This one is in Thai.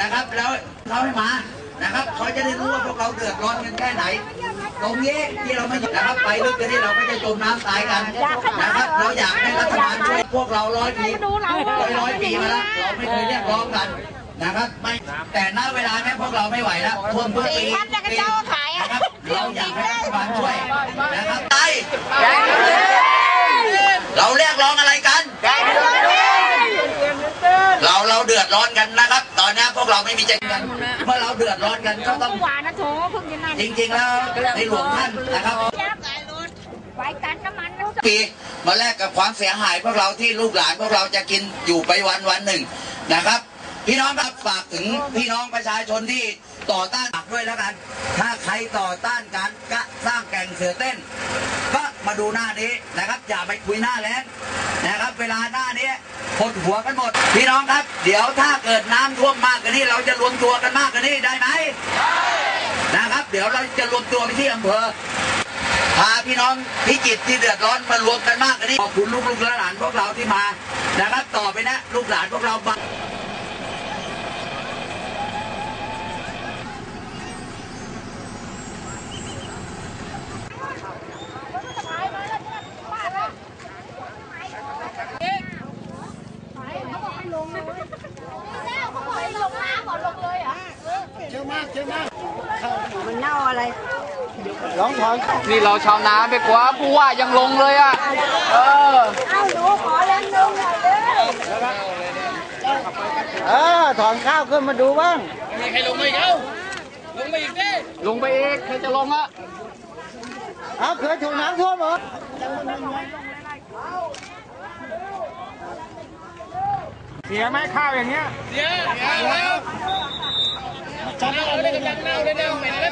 นะครับ แล้วเขาให้มานะครับเขาจะได้รู้ว่าพวกเราเดือดร้อนกันแค่ไหน ตรงนี้ที่เราไม่หยุดนะครับไปลึกกันที่เราก็จะจมน้ำตายกันนะครับเราอยากให้รัฐบาลช่วยพวกเราร้อยปีร้อยร้อยปีมาแล้วเราไม่เคยเรียกร้องกันนะครับ ไม่แต่ณเวลานี้พวกเราไม่ไหวแล้วท่วมทุกปีสี่พันเนี่ยกระเจ้าขายอะนะครับเราอยากให้รัฐบาลช่วยนะครับไปเราเรียกร้องอะไรกัน เราเราเดือดร้อนกันนะครับ ตอนนี้พวกเราไม่มีใจกัน เมื่อเราเดือดร้อนกันก็ต้องหวานนะโถเพิ่งจะนั่นจริง ๆ แล้วในหลวงท่านนะครับไฟตัดน้ำมันนะปีมาแลกกับความเสียหายพวกเราที่ลูกหลานพวกเราจะกินอยู่ไปวันวันหนึ่งนะครับ พี่น้องครับฝากถึงพี่น้องประชาชนที่ต่อต้านฝากด้วยแล้วกัน ถ้าใครต่อต้านการกะสร้างแก่งเสือเต้นก็ มาดูหน้านี้นะครับ อย่าไปคุยหน้าแล้งนะครับ เวลาหน้านี้คนหัวกันหมด พี่น้องครับ เดี๋ยวถ้าเกิดน้ำท่วมมากกว่านี้ เราจะรวมตัวกันมากกว่านี้ได้ไหมนะครับ เดี๋ยวเราจะรวมตัวไปที่อำเภอพาพี่น้องพิจิตที่เดือดร้อนมารวมกันมากกว่านี้ขอบคุณลูกลูกหลานพวกเราที่มานะครับ ต่อไปนะ ลูกหลานพวกเราบัง มันเน่าอะไรนี่เราชาวนาไปกว่าผู้ว่ายังลงเลยอะ เออเอ้าหนูขอแรงลงหน่อยเลยเออถอนข้าวขึ้นมาดูบ้างลงไปอีกใครจะลงอะเอาเคยถูกน้ำท่วมเหรอเสียไหมข้าวอย่างเงี้ย เสียแล้ว จันเราได้กำลังเน่าได้เน่าไปแล้วเนี่ยเน่าเว้ยว่ามันน